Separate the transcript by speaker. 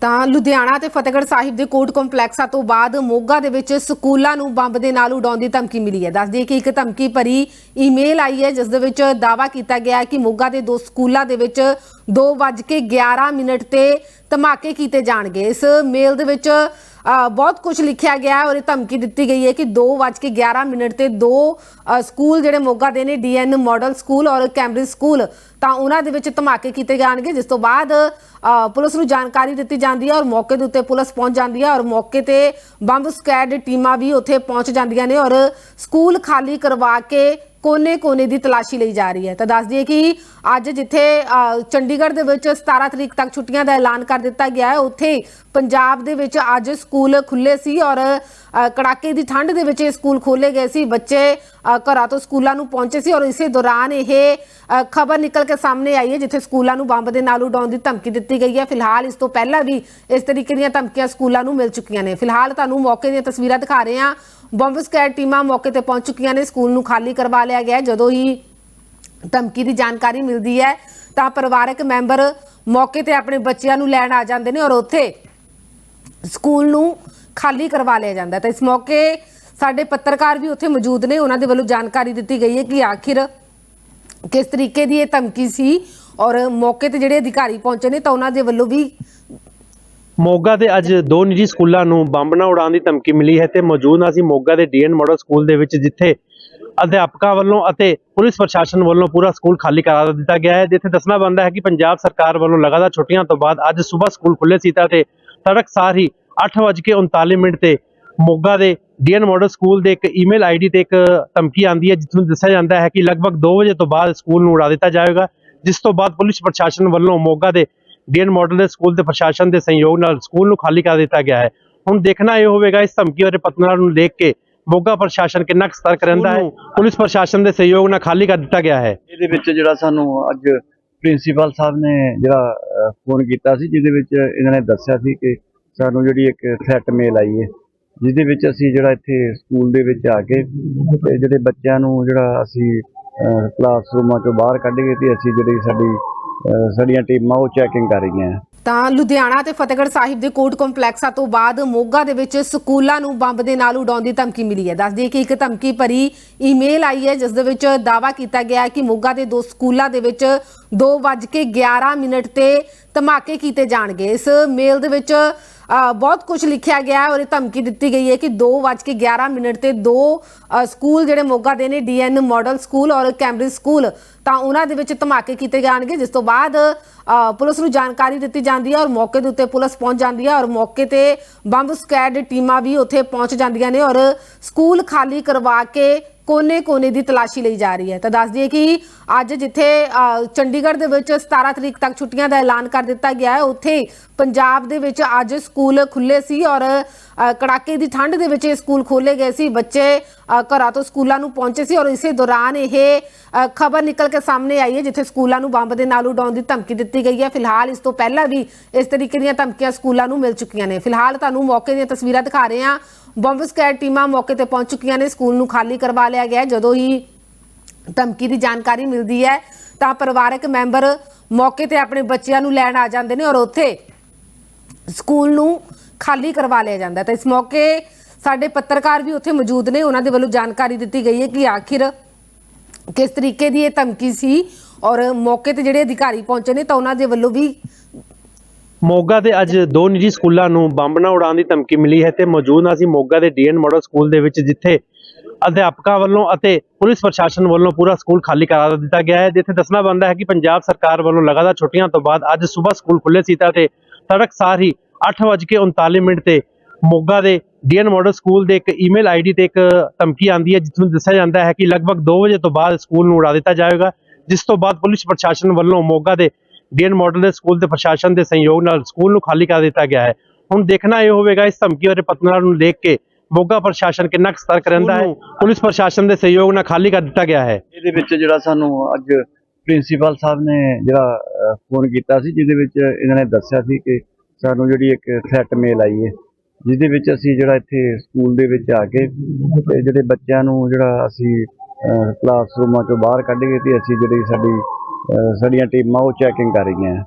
Speaker 1: ਤਾਂ ਲੁਧਿਆਣਾ ਤੇ ਫਤਿਹਗੜ੍ਹ ਸਾਹਿਬ ਦੇ ਕੋਰਟ ਕੰਪਲੈਕਸਾਂ ਤੋਂ ਬਾਅਦ ਮੋਗਾ ਦੇ ਵਿੱਚ ਸਕੂਲਾਂ ਨੂੰ ਬੰਬ ਦੇ ਨਾਲ ਉਡਾਉਣ ਦੀ ਧਮਕੀ ਮਿਲੀ ਹੈ। ਦੱਸਦੀ ਕਿ ਇੱਕ ਧਮਕੀ ਭਰੀ ਈਮੇਲ ਆਈ ਹੈ, ਜਿਸ ਦੇ ਵਿੱਚ ਦਾਵਾ ਕੀਤਾ ਗਿਆ ਹੈ ਕਿ ਮੋਗਾ ਦੇ ਦੋ ਸਕੂਲਾਂ ਦੇ ਵਿੱਚ 2:11 ਮਿੰਟ ਤੇ ਧਮਾਕੇ ਕੀਤੇ ਜਾਣਗੇ। ਇਸ ਮੇਲ ਦੇ ਵਿੱਚ ਬਹੁਤ ਕੁਝ ਲਿਖਿਆ ਗਿਆ ਹੈ ਔਰ ਇਹ ਧਮਕੀ ਦਿੱਤੀ ਗਈ ਹੈ ਕਿ 2:11 ਮਿੰਟ ਤੇ ਦੋ ਸਕੂਲ ਜਿਹੜੇ ਮੋਗਾ ਦੇ ਨੇ ਡੀਐਨ ਮਾਡਲ ਸਕੂਲ ਔਰ ਕੈਂਬਰਿਜ ਸਕੂਲ, ਤਾਂ ਉਹਨਾਂ ਦੇ ਵਿੱਚ ਧਮਾਕੇ ਕੀਤੇ ਜਾਣਗੇ, ਜਿਸ ਤੋਂ ਬਾਅਦ ਪੁਲਿਸ ਨੂੰ ਜਾਣਕਾਰੀ ਦਿੱਤੀ ਜਾਂਦੀ ਹੈ ਔਰ ਮੌਕੇ ਦੇ ਉੱਤੇ ਪੁਲਿਸ ਪਹੁੰਚ ਜਾਂਦੀ ਹੈ ਔਰ ਮੌਕੇ ਤੇ ਬੰਬ ਸਕੁਐਡ ਟੀਮਾਂ ਵੀ ਉੱਥੇ ਪਹੁੰਚ ਜਾਂਦੀਆਂ ਨੇ ਔਰ ਸਕੂਲ ਖਾਲੀ ਕਰਵਾ ਕੇ ਕੋਨੇ-ਕੋਨੇ ਦੀ ਤਲਾਸ਼ੀ ਲਈ ਜਾ ਰਹੀ ਹੈ। ਤਾਂ ਦੱਸ ਦਈਏ ਕਿ ਅੱਜ ਜਿੱਥੇ ਚੰਡੀਗੜ੍ਹ ਦੇ ਵਿੱਚ 17 ਤਰੀਕ ਤੱਕ ਛੁੱਟੀਆਂ ਦਾ ਐਲਾਨ ਕਰ ਦਿੱਤਾ ਗਿਆ ਹੈ, ਉੱਥੇ ਪੰਜਾਬ ਦੇ ਵਿੱਚ ਅੱਜ ਸਕੂਲ ਖੁੱਲੇ ਸੀ ਔਰ ਕੜਾਕੇ ਦੀ ਠੰਡ ਦੇ ਵਿੱਚ ਇਹ ਸਕੂਲ ਖੋਲੇ ਗਏ ਸੀ। ਬੱਚੇ ਘਰਾਂ ਤੋਂ ਸਕੂਲਾਂ ਨੂੰ ਪਹੁੰਚੇ ਸੀ ਔਰ ਇਸੇ ਦੌਰਾਨ ਇਹ ਖਬਰ ਨਿਕਲ ਕੇ ਸਾਹਮਣੇ ਆਈ ਹੈ, ਜਿੱਥੇ ਸਕੂਲਾਂ ਨੂੰ ਬੰਬ ਦੇ ਨਾਲ ਉਡਾਉਣ ਦੀ ਧਮਕੀ ਦਿੱਤੀ ਗਈ ਹੈ। ਫਿਲਹਾਲ ਇਸ ਤੋਂ ਪਹਿਲਾਂ ਵੀ ਇਸ ਤਰੀਕੇ ਦੀਆਂ ਧਮਕੀਆਂ ਸਕੂਲਾਂ ਨੂੰ ਮਿਲ ਚੁੱਕੀਆਂ ਨੇ। ਫਿਲਹਾਲ ਤੁਹਾਨੂੰ ਮੌਕੇ ਦੀਆਂ ਤਸਵੀਰਾਂ ਦਿਖਾ ਰਹੇ ਹਾਂ। ਬੰਬ ਸਕੈਡ ਟੀਮਾਂ ਮੌਕੇ ਤੇ ਪਹੁੰਚ ਚੁੱਕੀਆਂ ਨੇ, ਸਕੂਲ ਨੂੰ ਖਾਲੀ ਕਰਵਾ ਲਿਆ ਗਿਆ ਜਦੋਂ ਹੀ ਧਮਕੀ ਦੀ ਜਾਣਕਾਰੀ ਮਿਲਦੀ ਹੈ, ਤਾਂ ਪਰਿਵਾਰਕ ਮੈਂਬਰ ਮੌਕੇ ਤੇ ਆਪਣੇ ਬੱਚਿਆਂ ਨੂੰ ਲੈਣ ਆ ਜਾਂਦੇ ਨੇ ਔਰ ਉੱਥੇ ਸਕੂਲ ਨੂੰ ਖਾਲੀ ਕਰਵਾ ਲਿਆ ਜਾਂਦਾ ਤਾਂ ਇਸ ਮੌਕੇ ਸਾਡੇ ਪੱਤਰਕਾਰ ਵੀ ਉੱਥੇ ਮੌਜੂਦ ਨੇ। ਉਹਨਾਂ ਦੇ ਵੱਲੋਂ ਜਾਣਕਾਰੀ ਦਿੱਤੀ ਗਈ ਹੈ ਕਿ ਆਖਿਰ ਕਿਸ ਤਰੀਕੇ ਦੀ ਇਹ ਧਮਕੀ ਸੀ ਔਰ ਮੌਕੇ ਤੇ ਜਿਹੜੇ ਅਧਿਕਾਰੀ ਪਹੁੰਚੇ ਨੇ, ਤਾਂ ਉਹਨਾਂ ਦੇ ਵੱਲੋਂ ਵੀ
Speaker 2: ਮੋਗਾ ਦੇ ਅੱਜ ਦੋ ਨਿੱਜੀ ਸਕੂਲਾਂ ਨੂੰ ਬੰਬ ਨਾ ਉਡਾਉਣ ਦੀ ਧਮਕੀ ਮਿਲੀ ਹੈ ਤੇ ਮੌਜੂਦ ਹਾਂ ਅਸੀਂ ਮੋਗਾ ਦੇ ਡੀਐਨ ਮਾਡਲ ਸਕੂਲ ਦੇ ਵਿੱਚ, ਜਿੱਥੇ ਅਧਿਆਪਕਾਂ ਵੱਲੋਂ ਅਤੇ ਪੁਲਿਸ ਪ੍ਰਸ਼ਾਸਨ ਵੱਲੋਂ ਪੂਰਾ ਸਕੂਲ ਖਾਲੀ ਕਰਾ ਦਿੱਤਾ ਗਿਆ ਹੈ, ਜਿੱਥੇ ਦੱਸਣਾ ਬੰਦਾ ਹੈ ਕਿ ਪੰਜਾਬ ਸਰਕਾਰ ਵੱਲੋਂ ਲਗਾਤਾਰ ਛੁੱਟੀਆਂ ਤੋਂ ਬਾਅਦ ਅੱਜ ਸਵੇਰ ਸਕੂਲ ਖੁੱਲੇ ਸੀ ਤਾਂ ਤੇ ਤੜਕਸਾਰ ਹੀ 8:39 ਮਿੰਟ ਤੇ ਮੋਗਾ ਦੇ ਡੀਐਨ ਮਾਡਲ ਸਕੂਲ ਦੇ ਇੱਕ ਈਮੇਲ ਆਈਡੀ ਤੇ ਇੱਕ ਧਮਕੀ ਆਂਦੀ ਹੈ ਜਿਸ ਨੂੰ ਦੱਸਿਆ ਜਾਂਦਾ ਹੈ ਕਿ ਲਗਭਗ 2 ਵਜੇ ਤੋਂ ਬਾਅਦ ਸਕੂਲ ਨੂੰ ਉਡਾ ਦਿੱਤਾ ਜਾਏਗਾ ਜਿਸ ਤੋਂ ਬਾਅਦ ਪੁਲਿਸ ਪ੍ਰਸ਼ਾਸਨ ਵੱਲੋਂ ਮੋਗਾ ਦੇ ਡੀਐਨ ਮਾਡਲ ਦੇ ਸਕੂਲ ਦੇ ਪ੍ਰਸ਼ਾਸਨ ਦੇ ਸਹਿਯੋਗ ਨਾਲ ਸਕੂਲ ਨੂੰ ਖਾਲੀ ਕਰ ਦਿੱਤਾ ਗਿਆ ਹੈ। ਹੁਣ ਦੇਖਣਾ ਇਹ ਹੋਵੇਗਾ ਇਸ ਧਮਕੀ ਅਤੇ ਪਤਨਾ ਨੂੰ ਦੇਖ ਕੇ ਮੋਗਾ ਪ੍ਰਸ਼ਾਸਨ ਕਿੰਨਾ ਕੁ ਸਤਰਕ ਰਹਿੰਦਾ ਹੈ। ਪੁਲਿਸ ਪ੍ਰਸ਼ਾਸਨ ਦੇ ਸਹਿਯੋਗ ਨਾਲ ਖਾਲੀ ਕਰ ਦਿੱਤਾ ਗਿਆ ਹੈ।
Speaker 3: ਇਹਦੇ ਵਿੱਚ ਜਿਹੜਾ ਸਾਨੂੰ ਅੱਜ ਪ੍ਰਿੰਸੀਪਲ ਸਾਹਿਬ ਨੇ ਜਿਹੜਾ ਫੋਨ ਕੀਤਾ ਸੀ ਜਿਹਦੇ ਵਿੱਚ ਇਹਨਾਂ ਨੇ ਦੱਸਿਆ ਸੀ ਕਿ ਸਾਨੂੰ ਜਿਹੜੀ ਇੱਕ ਥ੍ਰੈਟ ਮੇਲ ਆਈ ਹੈ ਜਿਹਦੇ ਵਿੱਚ ਅਸੀਂ ਜਿਹੜਾ ਇੱਥੇ ਸਕੂਲ ਦੇ ਵਿੱਚ ਆ ਕੇ ਤੇ ਜਿਹੜੇ ਬੱਚਿਆਂ ਨੂੰ ਜਿਹੜਾ ਅਸੀਂ ਕਲਾਸਰੂਮਾਂ ਚੋਂ ਬਾਹਰ ਕੱਢ ਕੇ ਤੇ ਅਸੀਂ ਜਿਹੜੀ ਸਾਡੀ ਸਾਡੀਆਂ ਟੀਮਾਂ ਉਹ ਚੈਕਿੰਗ ਕਰ ਰਹੀਆਂ ਹੈ।
Speaker 1: ਤਾਂ ਲੁਧਿਆਣਾ ਤੇ ਫਤਿਹਗੜ੍ਹ ਸਾਹਿਬ ਦੇ ਕੋਰਟ ਕੰਪਲੈਕਸਾਂ ਤੋਂ ਬਾਅਦ ਮੋਗਾ ਦੇ ਵਿੱਚ ਸਕੂਲਾਂ ਨੂੰ ਬੰਬ ਦੇ ਨਾਲ ਉਡਾਉਣ ਦੀ ਧਮਕੀ ਮਿਲੀ ਹੈ। ਦੱਸਦੀ ਕਿ ਇੱਕ ਧਮਕੀ ਭਰੀ ਈਮੇਲ ਆਈ ਹੈ, ਜਿਸ ਦੇ ਵਿੱਚ ਦਾਵਾ ਕੀਤਾ ਗਿਆ ਹੈ ਕਿ ਮੋਗਾ ਦੇ ਦੋ ਸਕੂਲਾਂ ਦੇ ਵਿੱਚ 2:11 ਮਿੰਟ ਤੇ ਧਮਾਕੇ ਕੀਤੇ ਜਾਣਗੇ। ਇਸ ਮੇਲ ਦੇ ਵਿੱਚ ਬਹੁਤ ਕੁਝ ਲਿਖਿਆ ਗਿਆ ਹੈ ਔਰ ਇਹ ਧਮਕੀ ਦਿੱਤੀ ਗਈ ਹੈ ਕਿ 2:11 ਮਿੰਟ ਤੇ ਦੋ ਸਕੂਲ ਜਿਹੜੇ ਮੋਗਾ ਦੇ ਨੇ, ਡੀਐਨ ਮਾਡਲ ਸਕੂਲ ਔਰ ਕੈਂਬਰਿਜ ਸਕੂਲ, ਤਾਂ ਉਹਨਾਂ ਦੇ ਵਿੱਚ ਧਮਾਕੇ ਕੀਤੇ ਜਾਣਗੇ, ਜਿਸ ਤੋਂ ਬਾਅਦ ਪੁਲਿਸ ਨੂੰ ਜਾਣਕਾਰੀ ਦਿੱਤੀ ਜਾਂਦੀ ਹੈ ਔਰ ਮੌਕੇ ਦੇ ਉੱਤੇ ਪੁਲਿਸ ਪਹੁੰਚ ਜਾਂਦੀ ਹੈ ਔਰ ਮੌਕੇ ਤੇ ਬੰਬ ਸਕੁਐਡ ਟੀਮਾਂ ਵੀ ਉੱਥੇ ਪਹੁੰਚ ਜਾਂਦੀਆਂ ਨੇ ਔਰ ਸਕੂਲ ਖਾਲੀ ਕਰਵਾ ਕੇ ਕੋਨੇ-ਕੋਨੇ ਦੀ ਤਲਾਸ਼ੀ ਲਈ ਜਾ ਰਹੀ ਹੈ। ਤਾਂ ਦੱਸ ਦਈਏ ਕਿ ਅੱਜ ਜਿੱਥੇ ਚੰਡੀਗੜ੍ਹ ਦੇ ਵਿੱਚ 17 ਤਰੀਕ ਤੱਕ ਛੁੱਟੀਆਂ ਦਾ ਐਲਾਨ ਕਰ ਦਿੱਤਾ ਗਿਆ ਹੈ, ਉੱਥੇ ਪੰਜਾਬ ਦੇ ਵਿੱਚ ਅੱਜ ਸਕੂਲ ਖੁੱਲੇ ਸੀ ਔਰ ਕੜਾਕੇ ਦੀ ਠੰਡ ਦੇ ਵਿੱਚ ਇਹ ਸਕੂਲ ਖੋਲੇ ਗਏ ਸੀ। ਬੱਚੇ ਘਰਾਂ ਤੋਂ ਸਕੂਲਾਂ ਨੂੰ ਪਹੁੰਚੇ ਸੀ ਔਰ ਇਸੇ ਦੌਰਾਨ ਇਹ ਖਬਰ ਨਿਕਲ ਕੇ ਸਾਹਮਣੇ ਆਈ ਹੈ, ਜਿੱਥੇ ਸਕੂਲਾਂ ਨੂੰ ਬੰਬ ਦੇ ਨਾਲ ਉਡਾਉਣ ਦੀ ਧਮਕੀ ਦਿੱਤੀ ਗਈ ਹੈ। ਫਿਲਹਾਲ ਇਸ ਤੋਂ ਪਹਿਲਾਂ ਵੀ ਇਸ ਤਰੀਕੇ ਦੀਆਂ ਧਮਕੀਆਂ ਸਕੂਲਾਂ ਨੂੰ ਮਿਲ ਚੁੱਕੀਆਂ ਨੇ। ਫਿਲਹਾਲ ਤੁਹਾਨੂੰ ਮੌਕੇ ਦੀਆਂ ਤਸਵੀਰਾਂ ਦਿਖਾ ਰਹੇ ਹਾਂ। ਬੰਬ ਸਕੈਡ ਟੀਮਾਂ ਮੌਕੇ ਤੇ ਪਹੁੰਚ ਚੁੱਕੀਆਂ ਨੇ, ਸਕੂਲ ਨੂੰ ਖਾਲੀ ਕਰਵਾ ਲਿਆ ਗਿਆ ਜਦੋਂ ਹੀ ਧਮਕੀ ਦੀ ਜਾਣਕਾਰੀ ਮਿਲਦੀ ਹੈ, ਤਾਂ ਪਰਿਵਾਰਕ ਮੈਂਬਰ ਮੌਕੇ ਤੇ ਆਪਣੇ ਬੱਚਿਆਂ ਨੂੰ ਲੈਣ ਆ ਜਾਂਦੇ ਨੇ ਔਰ ਉੱਥੇ ਸਕੂਲ ਨੂੰ ਖਾਲੀ ਕਰਵਾ ਲਿਆ ਜਾਂਦਾ ਹੈ। ਤਾਂ ਇਸ ਮੌਕੇ ਸਾਡੇ ਪੱਤਰਕਾਰ ਵੀ ਉੱਥੇ ਮੌਜੂਦ ਨੇ ਉਹਨਾਂ ਦੇ ਵੱਲੋਂ ਜਾਣਕਾਰੀ ਦਿੱਤੀ ਗਈ ਹੈ ਕਿ ਆਖਿਰ ਕਿਸ ਤਰੀਕੇ ਦੀ ਇਹ ਧਮਕੀ ਸੀ ਔਰ ਮੌਕੇ ਤੇ ਜਿਹੜੇ ਅਧਿਕਾਰੀ ਪਹੁੰਚੇ ਨੇ, ਤਾਂ ਉਹਨਾਂ ਦੇ ਵੱਲੋਂ ਵੀ
Speaker 2: ਮੋਗਾ ਦੇ ਅੱਜ ਦੋ ਨਿੱਜੀ ਸਕੂਲਾਂ ਨੂੰ ਬੰਬ ਨਾ ਉਡਾਉਣ ਦੀ ਧਮਕੀ ਮਿਲੀ ਹੈ ਤੇ ਮੌਜੂਦ ਹਾਂ ਅਸੀਂ ਮੋਗਾ ਦੇ ਡੀਐਨ ਮਾਡਲ ਸਕੂਲ ਦੇ ਵਿੱਚ, ਜਿੱਥੇ ਅਧਿਆਪਕਾਂ ਵੱਲੋਂ ਅਤੇ ਪੁਲਿਸ ਪ੍ਰਸ਼ਾਸਨ ਵੱਲੋਂ ਪੂਰਾ ਸਕੂਲ ਖਾਲੀ ਕਰਾ ਦਿੱਤਾ ਗਿਆ ਹੈ। ਜਿੱਥੇ ਦੱਸਣਾ ਬੰਦਾ ਹੈ ਕਿ ਪੰਜਾਬ ਸਰਕਾਰ ਵੱਲੋਂ ਲਗਾਤਾਰ ਛੁੱਟੀਆਂ ਤੋਂ ਬਾਅਦ ਅੱਜ ਸਵੇਰ ਸਕੂਲ ਖੁੱਲੇ ਸੀ ਤਾਂ ਤੇ ਤੜਕਸਾਰ ਹੀ 8:39 ਮਿੰਟ ਤੇ ਮੋਗਾ ਦੇ ਡੀਐਨ ਮਾਡਲ ਸਕੂਲ ਦੇ ਇੱਕ ਈਮੇਲ ਆਈਡੀ ਤੇ ਇੱਕ ਧਮਕੀ ਆਂਦੀ ਹੈ, ਜਿਸ ਨੂੰ ਦੱਸਿਆ ਜਾਂਦਾ ਹੈ ਕਿ ਲਗਭਗ 2 ਵਜੇ ਤੋਂ ਬਾਅਦ ਸਕੂਲ ਨੂੰ ਉਡਾ ਦਿੱਤਾ ਜਾਵੇਗਾ, ਜਿਸ ਤੋਂ ਬਾਅਦ ਪੁਲਿਸ ਪ੍ਰਸ਼ਾਸਨ ਵੱਲੋਂ ਮੋਗਾ ਦੇ ਡੀਐਨ ਮਾਡਲ ਦੇ ਸਕੂਲ ਦੇ ਪ੍ਰਸ਼ਾਸਨ ਦੇ ਸਹਿਯੋਗ ਨਾਲ ਸਕੂਲ ਨੂੰ ਖਾਲੀ ਕਰ ਦਿੱਤਾ ਗਿਆ ਹੈ। ਹੁਣ ਦੇਖਣਾ ਇਹ ਹੋਵੇਗਾ ਇਸ ਧਮਕੀ ਅਤੇ ਪਤਨਾ ਨੂੰ ਦੇਖ ਕੇ ਮੋਗਾ ਪ੍ਰਸ਼ਾਸਨ ਕਿੰਨਾ ਸਤਰਕ ਰਹਿੰਦਾ ਹੈ। ਪੁਲਿਸ ਪ੍ਰਸ਼ਾਸਨ ਦੇ ਸਹਿਯੋਗ ਨਾਲ ਖਾਲੀ ਕਰ ਦਿੱਤਾ ਗਿਆ ਹੈ।
Speaker 3: ਇਹਦੇ ਵਿੱਚ ਜਿਹੜਾ ਸਾਨੂੰ ਅੱਜ ਪ੍ਰਿੰਸੀਪਲ ਸਾਹਿਬ ਨੇ ਜਿਹੜਾ ਫੋਨ ਕੀਤਾ ਸੀ ਜਿਹਦੇ ਵਿੱਚ ਇਹਨਾਂ ਨੇ ਦੱਸਿਆ ਸੀ ਕਿ ਸਾਨੂੰ ਜਿਹੜੀ ਇੱਕ ਥ੍ਰੈਟ ਮੇਲ ਆਈ ਹੈ ਜਿਹਦੇ ਵਿੱਚ ਅਸੀਂ ਜਿਹੜਾ ਇੱਥੇ ਸਕੂਲ ਦੇ ਵਿੱਚ ਆ ਕੇ ਤੇ ਜਿਹੜੇ ਬੱਚਿਆਂ ਨੂੰ ਜਿਹੜਾ ਅਸੀਂ ਕਲਾਸਰੂਮਾਂ ਚੋਂ ਬਾਹਰ ਕੱਢ ਕੇ ਤੇ ਅਸੀਂ ਜਿਹੜੀ ਸਾਡੀ ਸਾਡੀਆਂ ਟੀਮਾਂ ਉਹ ਚੈਕਿੰਗ ਕਰ ਰਹੀਆਂ।